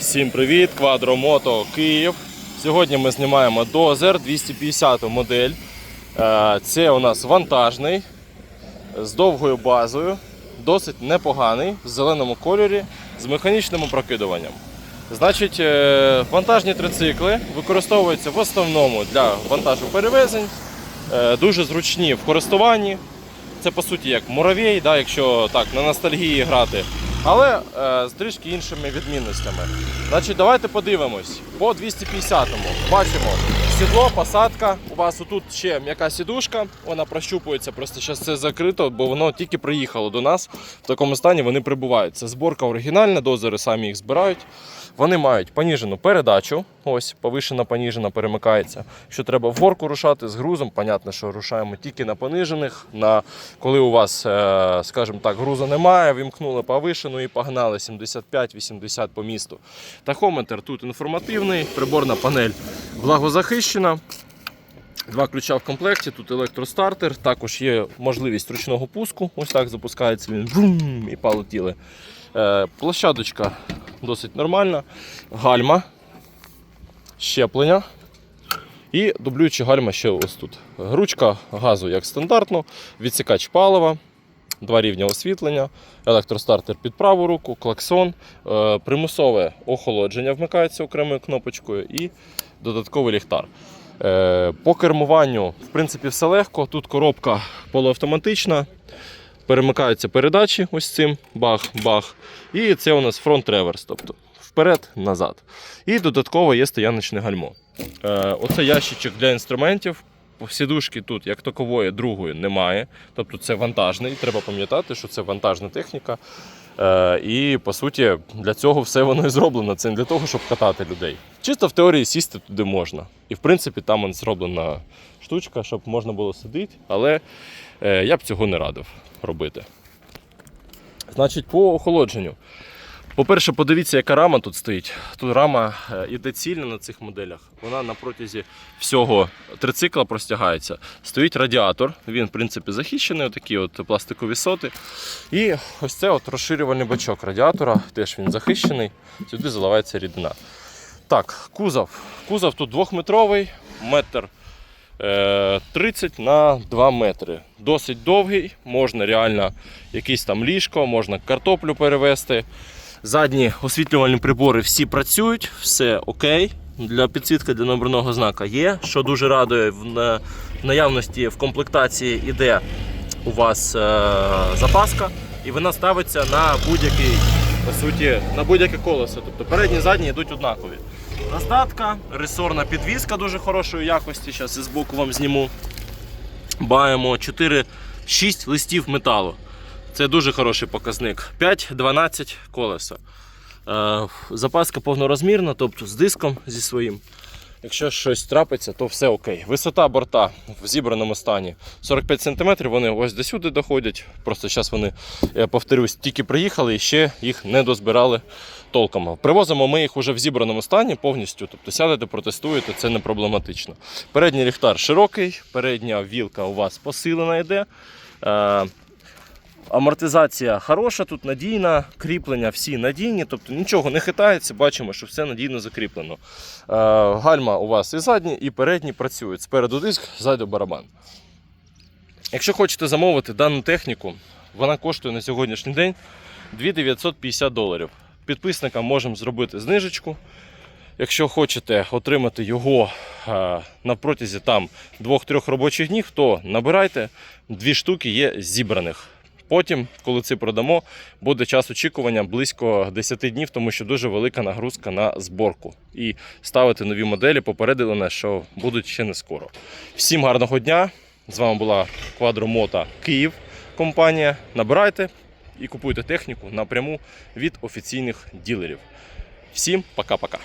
Всім привіт! Квадромото Київ. Сьогодні ми знімаємо дозер 250 модель. Е, Це у нас вантажний з довгою базою, досить непоганий, в зеленому кольорі з механічним опрокидуванням. Значить, е, вантажні трицикли використовуються в основному для вантажу перевезень, е, дуже зручні в користуванні. Це по суті як муравей, да, якщо так на ностальгії грати. Але е, з трішки іншими відмінностями. Значить, давайте подивимось. По 250-му бачимо сідло, посадка. У вас отут ще м'яка сідушка, вона прощупується, просто зараз це закрито, бо воно тільки приїхало до нас. В такому стані вони прибувають. Це зборка оригінальна, дозери самі їх збирають. Вони мають поніжену передачу. Ось повишена, поніжена перемикається. Якщо треба в горку рушати з грузом, понятно, що рушаємо тільки на понижених. На коли у вас, е, скажімо так, грузу немає, вімкнули повишену і погнали 75-80 по місту. Тахометр тут інформативний, приборна панель влагозахищена. Два ключа в комплекті, тут електростартер, також є можливість ручного пуску. Ось так запускається він врум, і полетіли. Е, площадочка досить нормальна. Гальма, щеплення і дублюючи гальма ще ось тут. Ручка газу як стандартно, відсікач палива, два рівня освітлення, електростартер під праву руку, клаксон, е, примусове охолодження вмикається окремою кнопочкою і додатковий ліхтар. Е, По кермуванню, в принципі, все легко. Тут коробка полуавтоматична. Перемикаються передачі ось цим бах-бах. І це у нас фронт-реверс, тобто вперед-назад. І додатково є стояночне гальмо. Е, Оце ящичок для інструментів. Сідушки тут, як такової, другої немає. Тобто це вантажний. Треба пам'ятати, що це вантажна техніка. Е, і по суті, для цього все воно і зроблено. Це не для того, щоб катати людей. Чисто в теорії сісти туди можна. І в принципі там зроблена штучка, щоб можна було сидіти, але я б цього не радив робити. Значить, по охолодженню. По-перше, подивіться, яка рама тут стоїть. Тут рама е, іде цільна на цих моделях. Вона на протязі всього трицикла простягається. Стоїть радіатор, він, в принципі, захищений, такі от пластикові соти. І ось це от розширювальний бачок радіатора, теж він захищений, сюди заливається рідина. Так, кузов. Кузов тут двохметровий, метр е, 30 на 2 метри. Досить довгий, можна реально якийсь там ліжко, можна картоплю перевезти. Задні освітлювальні прибори всі працюють, все окей. Для підсвітки для номерного знака є, що дуже радує в наявності в комплектації іде у вас е, запаска, і вона ставиться на будь-який, по суті, на будь-яке колесо. Тобто передні задні йдуть однакові. Роздатка, ресорна підвізка дуже хорошої якості. Зараз із боку вам зніму. Баємо 4, 6 листів металу. Це дуже хороший показник. 5-12 колеса. Е, запаска повнорозмірна, тобто з диском зі своїм. Якщо щось трапиться, то все окей. Висота борта в зібраному стані 45 см, вони ось до сюди доходять. Просто зараз вони, я повторюсь, тільки приїхали і ще їх не дозбирали толком. Привозимо ми їх уже в зібраному стані повністю. Тобто сядете, протестуєте, це не проблематично. Передній ліхтар широкий, передня вілка у вас посилена йде. Амортизація хороша, тут надійна, кріплення всі надійні, тобто нічого не хитається, бачимо, що все надійно закріплено. Е, гальма у вас і задні, і передні працюють. Спереду диск, ззаду барабан. Якщо хочете замовити дану техніку, вона коштує на сьогоднішній день 2950 доларів. Підписникам можемо зробити знижечку. Якщо хочете отримати його е, на протязі там 2-3 робочих днів, то набирайте. Дві штуки є зібраних. Потім, коли це продамо, буде час очікування близько 10 днів, тому що дуже велика нагрузка на зборку. І ставити нові моделі попередили нас, що будуть ще не скоро. Всім гарного дня! З вами була Quadromoto Київ компанія. Набирайте і купуйте техніку напряму від офіційних ділерів. Всім пока-пока.